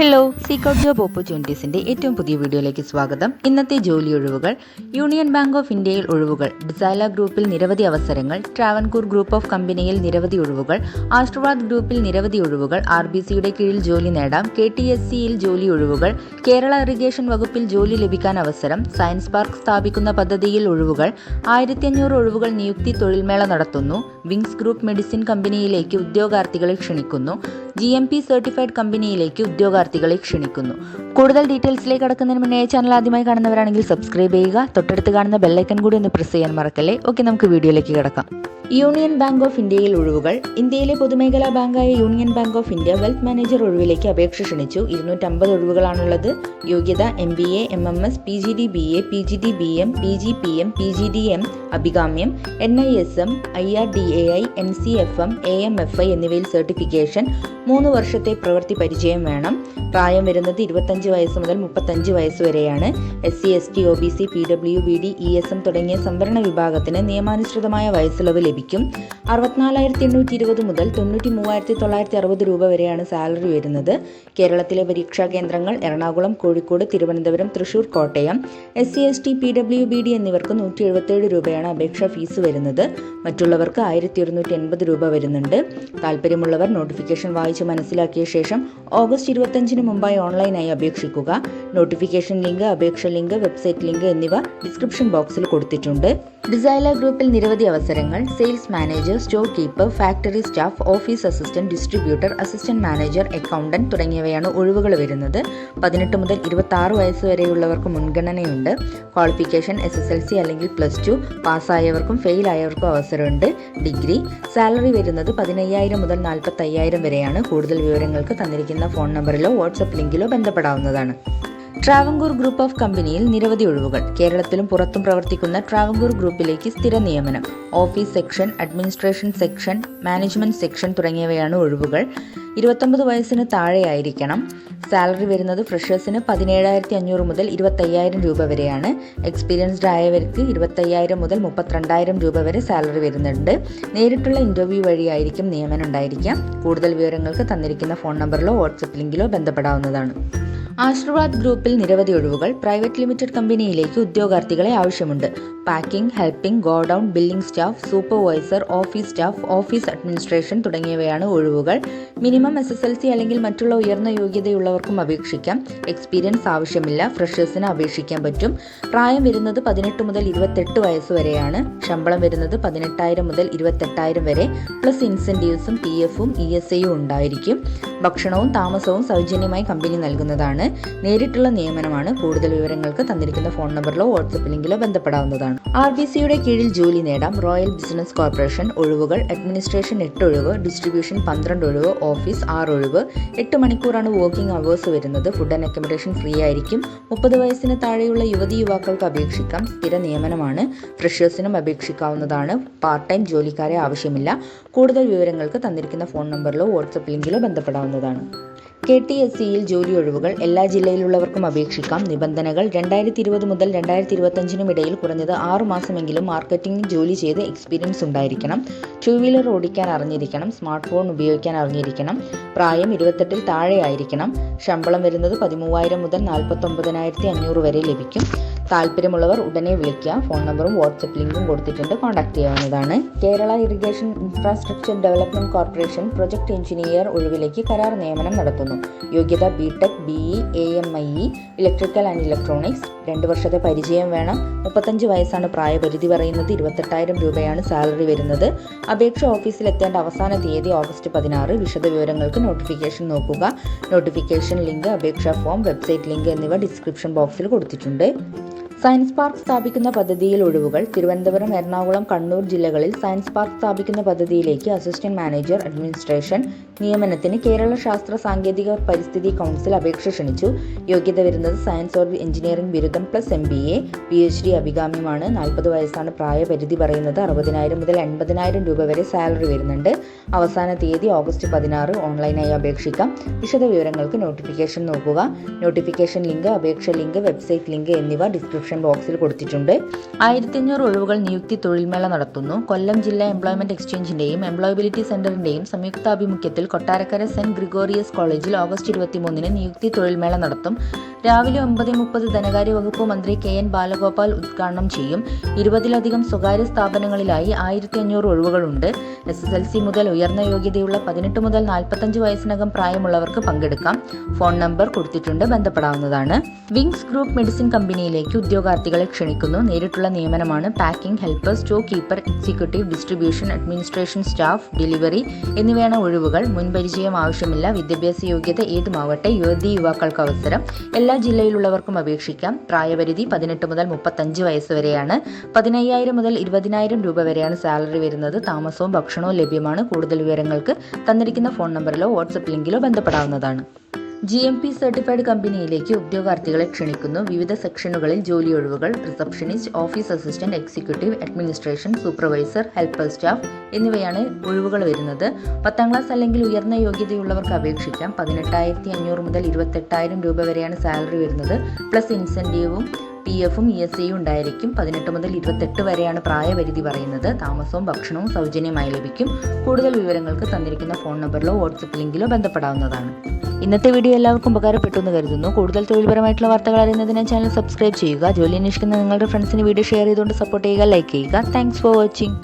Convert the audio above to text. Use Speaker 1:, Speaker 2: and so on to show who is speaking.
Speaker 1: Hello സീക്കൗട്ട് job ഓപ്പർച്യൂണിറ്റീസിന്റെ ഏറ്റവും പുതിയ വീഡിയോയിലേക്ക് സ്വാഗതം. ഇന്നത്തെ ജോലി ഒഴിവുകൾ യൂണിയൻ ബാങ്ക് ഓഫ് ഇന്ത്യയിൽ ഒഴിവുകൾ ഡിസാല ഗ്രൂപ്പിൽ നിരവധി അവസരങ്ങൾ ട്രാവൻകൂർ ഗ്രൂപ്പ് ഓഫ് കമ്പനിയിൽ നിരവധി ഒഴിവുകൾ ആശ്രവാദ് ഗ്രൂപ്പിൽ നിരവധി ഒഴിവുകൾ ആർ ബി സിയുടെ കീഴിൽ ജോലി നേടാം കെ ടി എസ് സിയിൽ ജോലി ഒഴിവുകൾ കേരള ഇറിഗേഷൻ വകുപ്പിൽ ജോലി ലഭിക്കാൻ അവസരം സയൻസ് പാർക്ക് സ്ഥാപിക്കുന്ന പദ്ധതിയിൽ ഒഴിവുകൾ ആയിരത്തി അഞ്ഞൂറ് ഒഴിവുകൾ നിയുക്തി തൊഴിൽമേള നടത്തുന്നു വിങ്സ് ഗ്രൂപ്പ് മെഡിസിൻ കമ്പനിയിലേക്ക് ഉദ്യോഗാർത്ഥികളെ ക്ഷണിക്കുന്നു ജി എം പി സർട്ടിഫൈഡ് കമ്പനിയിലേക്ക് ഉദ്യോഗാർത്ഥികളെ ക്ഷണിക്കുന്നു. കൂടുതൽ ഡീറ്റെയിൽസിലേക്ക് കടക്കുന്നതിന് മുന്നേ ചാനൽ ആദ്യമായി കാണുന്നവരാണെങ്കിൽ സബ്സ്ക്രൈബ് ചെയ്യുക. തൊട്ടടുത്ത് കാണുന്ന ബെല്ലൈക്കൺ കൂടി ഒന്ന് പ്രസ് ചെയ്യാൻ മറക്കല്ലേ? ഓക്കെ നമുക്ക് വീഡിയോയിലേക്ക് കിടക്കാം. യൂണിയൻ ബാങ്ക് ഓഫ് ഇന്ത്യയിൽ ഒഴിവുകൾ. ഇന്ത്യയിലെ പൊതുമേഖലാ ബാങ്കായ Union Bank of India wealth manager ഒഴിവിലേക്ക് അപേക്ഷ ക്ഷണിച്ചു. ഇരുന്നൂറ്റമ്പത് ഒഴിവുകളാണുള്ളത്. യോഗ്യത M B A M M S P G D B A P G D B M P G P M P G D M അഭികാമ്യം N I S M I R D A I N C F M A M F I എന്നിവയിൽ certification മൂന്ന് വർഷത്തെ പ്രവൃത്തി പരിചയം വേണം. പ്രായം വരുന്നത് ഇരുപത്തഞ്ച് വയസ്സ് മുതൽ മുപ്പത്തഞ്ച് വയസ്സ് വരെയാണ്. S C S T O B C P W B D E S M തുടങ്ങിയ സംവരണ വിഭാഗത്തിന് നിയമാനുസൃതമായ വയസ്സിളവ് ലഭിക്കും. അറുപത്തിനാലായിരത്തി എണ്ണൂറ്റി ഇരുപത് മുതൽ തൊണ്ണൂറ്റി മൂവായിരത്തി തൊള്ളായിരത്തി അറുപത് രൂപ വരെയാണ് സാലറി വരുന്നത്. കേരളത്തിലെ പരീക്ഷാ കേന്ദ്രങ്ങൾ Ernakulam Kozhikode Thiruvananthapuram Thrissur Kottayam. S C S T P W B D എന്നിവർക്ക് നൂറ്റി എഴുപത്തേഴ് രൂപയാണ് അപേക്ഷാ ഫീസ് വരുന്നത്. മറ്റുള്ളവർക്ക് ആയിരത്തി ഒരുന്നൂറ്റി എൺപത് രൂപ വരുന്നുണ്ട്. താല്പര്യമുള്ളവർ നോട്ടിഫിക്കേഷൻ വായിച്ച് മനസ്സിലാക്കിയ ശേഷം ഓഗസ്റ്റ് ഇരുപത്തഞ്ചിന് മുമ്പായി ഓൺലൈനായി അപേക്ഷിക്കുക. നോട്ടിഫിക്കേഷൻ ലിങ്ക് അപേക്ഷ ലിങ്ക് വെബ്സൈറ്റ് ലിങ്ക് എന്നിവ ഡിസ്ക്രിപ്ഷൻ ബോക്സിൽ കൊടുത്തിട്ടുണ്ട്. ഡിസൈല ഗ്രൂപ്പിൽ നിരവധി അവസരങ്ങൾ. Sales manager store keeper factory staff office assistant distributor assistant manager accountant തുടങ്ങിയവയാണ് ഒഴിവുകൾ വരുന്നത്. പതിനെട്ട് മുതൽ ഇരുപത്തി വയസ്സ് വരെയുള്ളവർക്ക് മുൻഗണനയുണ്ട്. Qualification S S L C അല്ലെങ്കിൽ പ്ലസ് ടു പാസ്സായവർക്കും ഫെയിൽ ആയവർക്കും അവസരമുണ്ട്. ഡിഗ്രി സാലറി വരുന്നത് പതിനയ്യായിരം മുതൽ നാൽപ്പത്തയ്യായിരം വരെയാണ്. കൂടുതൽ വിവരങ്ങൾക്ക് തന്നിരിക്കുന്ന ഫോൺ നമ്പറിലോ വാട്സപ്പ് ലിങ്കിലോ ബന്ധപ്പെടാവുന്നതാണ്. ട്രാവൻകൂർ ഗ്രൂപ്പ് ഓഫ് കമ്പനിയിൽ നിരവധി ഒഴിവുകൾ. കേരളത്തിലും പുറത്തും പ്രവർത്തിക്കുന്ന ട്രാവങ്കൂർ ഗ്രൂപ്പിലേക്ക് സ്ഥിര നിയമനം. Office section administration section management section തുടങ്ങിയവയാണ് ഒഴിവുകൾ. ഇരുപത്തൊമ്പത് വയസ്സിന് താഴെയായിരിക്കണം. സാലറി വരുന്നത് ഫ്രഷേഴ്സിന് പതിനേഴായിരത്തി അഞ്ഞൂറ് മുതൽ ഇരുപത്തയ്യായിരം രൂപ വരെയാണ്. എക്സ്പീരിയൻസ്ഡ് ആയവർക്ക് ഇരുപത്തയ്യായിരം മുതൽ മുപ്പത്തിരണ്ടായിരം രൂപ വരെ സാലറി വരുന്നുണ്ട്. നേരിട്ടുള്ള ഇന്റർവ്യൂ വഴിയായിരിക്കും നിയമനം ഉണ്ടായിരിക്കാം കൂടുതൽ വിവരങ്ങൾക്ക് തന്നിരിക്കുന്ന ഫോൺ നമ്പറിലോ വാട്സപ്പ് ലിങ്കിലോ ബന്ധപ്പെടാവുന്നതാണ്. ആശീർവാദ് ഗ്രൂപ്പിൽ നിരവധി ഒഴിവുകൾ പ്രൈവറ്റ് ലിമിറ്റഡ് കമ്പനിയിലേക്ക് ഉദ്യോഗാർത്ഥികളെ ആവശ്യമുണ്ട്. Packing helping godown billing staff supervisor office staff office administration തുടങ്ങിയവയാണ് ഒഴിവുകൾ. Minimum S S L C അല്ലെങ്കിൽ മറ്റുള്ള ഉയർന്ന യോഗ്യതയുള്ളവർക്കും അപേക്ഷിക്കാം. എക്സ്പീരിയൻസ് ആവശ്യമില്ല ഫ്രഷേഴ്സിന് അപേക്ഷിക്കാൻ പറ്റും. പ്രായം വരുന്നത് പതിനെട്ട് മുതൽ ഇരുപത്തെട്ട് വയസ്സ് വരെയാണ്. ശമ്പളം വരുന്നത് പതിനെട്ടായിരം മുതൽ ഇരുപത്തെട്ടായിരം വരെ. പ്ലസ് ഇൻസെന്റീവ്സും പി എഫും ഇ എസ് ഐയും ഉണ്ടായിരിക്കും. ഭക്ഷണവും താമസവും സൗജന്യമായി കമ്പനി നൽകുന്നതാണ്. നേരിട്ടുള്ള നിയമനമാണ്. കൂടുതൽ വിവരങ്ങൾക്ക് തന്നിരിക്കുന്ന ഫോൺ നമ്പറിലോ വാട്സപ്പ് ലിങ്കിലോ ബന്ധപ്പെടാവുന്നതാണ്. ആർ ബി സിയുടെ കീഴിൽ ജോലി നേടാം. റോയൽ ബിസിനസ് കോർപ്പറേഷൻ ഒഴിവുകൾ അഡ്മിനിസ്ട്രേഷൻ എട്ട് ഒഴിവ് ഡിസ്ട്രിബ്യൂഷൻ പന്ത്രണ്ട് ഒഴിവ് ഓഫീസ് ആറ് ഒഴിവ്. എട്ട് മണിക്കൂറാണ് വർക്കിംഗ് അവേഴ്സ് വരുന്നത്. ഫുഡ് ആൻഡ് അക്കോമഡേഷൻ ഫ്രീ ആയിരിക്കും. മുപ്പത് വയസ്സിന് താഴെയുള്ള യുവതി യുവാക്കൾക്ക് അപേക്ഷിക്കാം. സ്ഥിര നിയമനമാണ്. ഫ്രഷേഴ്സിനും അപേക്ഷിക്കാവുന്നതാണ്. പാർട്ട് ടൈം ജോലിക്കാരെ ആവശ്യമില്ല. കൂടുതൽ വിവരങ്ങൾക്ക് തന്നിരിക്കുന്ന ഫോൺ നമ്പറിലോ വാട്സപ്പ് ലിങ്കിലോ ബന്ധപ്പെടാവുന്നതാണ്. കെ ടി എസ് സിയിൽ ജോലി ഒഴിവുകൾ എല്ലാ ജില്ലയിലുള്ളവർക്കും അപേക്ഷിക്കാം. നിബന്ധനകൾ രണ്ടായിരത്തി ഇരുപത് മുതൽ രണ്ടായിരത്തി ഇരുപത്തഞ്ചിനും ഇടയിൽ കുറഞ്ഞത് ആറു മാസമെങ്കിലും മാർക്കറ്റിംഗിൽ ജോലി ചെയ്ത് എക്സ്പീരിയൻസ് ഉണ്ടായിരിക്കണം. ടു വീലർ ഓടിക്കാൻ അറിഞ്ഞിരിക്കണം. സ്മാർട്ട് ഫോൺ ഉപയോഗിക്കാൻ അറിഞ്ഞിരിക്കണം. പ്രായം ഇരുപത്തെട്ടിൽ താഴെയായിരിക്കണം. ശമ്പളം വരുന്നത് പതിമൂവായിരം മുതൽ നാൽപ്പത്തൊമ്പതിനായിരത്തി അഞ്ഞൂറ് വരെ ലഭിക്കും. താല്പര്യമുള്ളവർ ഉടനെ വിളിക്കുക ഫോൺ നമ്പറും വാട്സപ്പ് ലിങ്കും കൊടുത്തിട്ടുണ്ട്. കോൺടാക്ട് ചെയ്യാവുന്നതാണ്. Kerala irrigation infrastructure development corporation project engineer ഒഴിവിലേക്ക് കരാർ നിയമനം നടത്തുന്നു. യോഗ്യത B tech B E A M I E electrical and electronics. രണ്ട് വർഷത്തെ പരിചയം വേണം. മുപ്പത്തഞ്ച് വയസ്സാണ് പ്രായപരിധി പറയുന്നത്. ഇരുപത്തെട്ടായിരം രൂപയാണ് സാലറി വരുന്നത്. അപേക്ഷ ഓഫീസിൽ എത്തേണ്ട അവസാന തീയതി ഓഗസ്റ്റ് പതിനാറ്. വിശദവിവരങ്ങൾക്ക് നോട്ടിഫിക്കേഷൻ നോക്കുക. നോട്ടിഫിക്കേഷൻ ലിങ്ക് അപേക്ഷാ ഫോം വെബ്സൈറ്റ് ലിങ്ക് എന്നിവ ഡിസ്ക്രിപ്ഷൻ ബോക്സിൽ കൊടുത്തിട്ടുണ്ട്. സയൻസ് പാർക്ക് സ്ഥാപിക്കുന്ന പദ്ധതിയിൽ ഒഴിവുകൾ. തിരുവനന്തപുരം എറണാകുളം കണ്ണൂർ ജില്ലകളിൽ സയൻസ് പാർക്ക് സ്ഥാപിക്കുന്ന പദ്ധതിയിലേക്ക് അസിസ്റ്റന്റ് മാനേജർ അഡ്മിനിസ്ട്രേഷൻ നിയമനത്തിന് കേരള ശാസ്ത്ര സാങ്കേതിക പരിസ്ഥിതി കൗൺസിൽ അപേക്ഷ ക്ഷണിച്ചു. യോഗ്യത വരുന്നത് സയൻസ് ഓർ എഞ്ചിനീയറിംഗ് ബിരുദം plus M B A P H D അഭികാമ്യമാണ്. നാൽപ്പത് വയസ്സാണ് പ്രായപരിധി പറയുന്നത്. അറുപതിനായിരം മുതൽ എൺപതിനായിരം രൂപ വരെ സാലറി വരുന്നുണ്ട്. അവസാന തീയതി ഓഗസ്റ്റ് പതിനാറ്. ഓൺലൈനായി അപേക്ഷിക്കാം. വിശദവിവരങ്ങൾക്ക് നോട്ടിഫിക്കേഷൻ നോക്കുക. നോട്ടിഫിക്കേഷൻ ലിങ്ക് അപേക്ഷ ലിങ്ക് വെബ്സൈറ്റ് ലിങ്ക് എന്നിവ ഡിസ്ക്രിപ്ഷൻ ഡിസ്ക്രിപ്ഷൻ ബോക്സിൽ കൊടുത്തിട്ടുണ്ട്. ആയിരത്തി അഞ്ഞൂറ് ഒഴിവുകൾ നിയുക്തി തൊഴിൽമേള നടത്തുന്നു. കൊല്ലം ജില്ലാ എംപ്ലോയ്മെന്റ് എക്സ്ചേഞ്ചിന്റെയും എംപ്ലോയബിലിറ്റി സെന്ററിന്റെയും സംയുക്താഭിമുഖ്യത്തിൽ കൊട്ടാരക്കര സെന്റ് ഗ്രിഗോറിയസ് കോളേജിൽ ഓഗസ്റ്റ് ഇരുപത്തിമൂന്നിന് നിയുക്തി തൊഴിൽമേള നടത്തും. രാവിലെ ഒമ്പത് മുപ്പത് ധനകാര്യ വകുപ്പ് മന്ത്രി കെ എൻ ബാലഗോപാൽ ഉദ്ഘാടനം ചെയ്യും. ഇരുപതിലധികം സ്വകാര്യ സ്ഥാപനങ്ങളിലായി ആയിരത്തി അഞ്ഞൂറ് ഒഴിവുകളുണ്ട്. എസ് എസ് എൽ സി മുതൽ ഉയർന്ന യോഗ്യതയുള്ള പതിനെട്ട് മുതൽ നാൽപ്പത്തഞ്ച് വയസ്സിനകം പ്രായമുള്ളവർക്ക് പങ്കെടുക്കാം. ഫോൺ നമ്പർ കൊടുത്തിട്ടുണ്ട് ബന്ധപ്പെടാവുന്നതാണ്. വിങ്സ് ഗ്രൂപ്പ് മെഡിസിൻ കമ്പനിയിലേക്ക് ഉദ്യോഗാർത്ഥികളെ ക്ഷണിക്കുന്നു. നേരിട്ടുള്ള നിയമനമാണ് packing helper store keeper executive distribution administration staff delivery എന്നിവയാണ് ഒഴിവുകൾ. മുൻപരിചയം ആവശ്യമില്ല. വിദ്യാഭ്യാസ യോഗ്യത ഏതുമാവട്ടെ യുവതി യുവാക്കൾക്ക് അവസരം. എല്ലാ ജില്ലയിലുള്ളവർക്കും അപേക്ഷിക്കാം. പ്രായപരിധി പതിനെട്ട് മുതൽ മുപ്പത്തഞ്ച് വയസ്സ് വരെയാണ്. പതിനയ്യായിരം മുതൽ ഇരുപതിനായിരം രൂപ വരെയാണ് സാലറി വരുന്നത്. താമസവും ഭക്ഷണവും ലഭ്യമാണ്. കൂടുതൽ വിവരങ്ങൾക്ക് തന്നിരിക്കുന്ന ഫോൺ നമ്പറിലോ വാട്സപ്പ് ലിങ്കിലോ ബന്ധപ്പെടാവുന്നതാണ്. ജി എം പി സർട്ടിഫൈഡ് കമ്പനിയിലേക്ക് ഉദ്യോഗാർത്ഥികളെ ക്ഷണിക്കുന്നു. വിവിധ സെക്ഷനുകളിൽ ജോലി ഒഴിവുകൾ receptionist office assistant executive administration supervisor helper staff എന്നിവയാണ് ഒഴിവുകൾ വരുന്നത്. പത്താം ക്ലാസ് അല്ലെങ്കിൽ ഉയർന്ന യോഗ്യതയുള്ളവർക്ക് അപേക്ഷിക്കാം. പതിനെട്ടായിരത്തി അഞ്ഞൂറ് മുതൽ ഇരുപത്തെട്ടായിരം രൂപ വരെയാണ് സാലറി വരുന്നത്. പ്ലസ് ഇൻസെന്റീവും പി എഫും ഇ എസ് സിയും ഉണ്ടായിരിക്കും. പതിനെട്ട് മുതൽ ഇരുപത്തെട്ട് വരെയാണ് പ്രായപരിധി പറയുന്നത്. താമസവും ഭക്ഷണവും സൗജന്യമായി ലഭിക്കും. കൂടുതൽ വിവരങ്ങൾക്ക് തന്നിരിക്കുന്ന ഫോൺ നമ്പറിലോ വാട്സപ്പ് ലിങ്കിലോ ബന്ധപ്പെടാവുന്നതാണ്. ഇന്നത്തെ വീഡിയോ എല്ലാവർക്കും ഉപകാരപ്പെട്ടു എന്ന് കരുതുന്നു. കൂടുതൽ തൊഴിൽപരമായിട്ടുള്ള വാർത്തകൾ അറിയുന്നതിന് ചാനൽ സബ്സ്ക്രൈബ് ചെയ്യുക. ജോലി അന്വേഷിക്കുന്ന നിങ്ങളുടെ ഫ്രണ്ട്സിന് വീഡിയോ ഷെയർ ചെയ്തുകൊണ്ട് സപ്പോർട്ട് ചെയ്യുക ലൈക്ക് ചെയ്യുക. Thanks for watching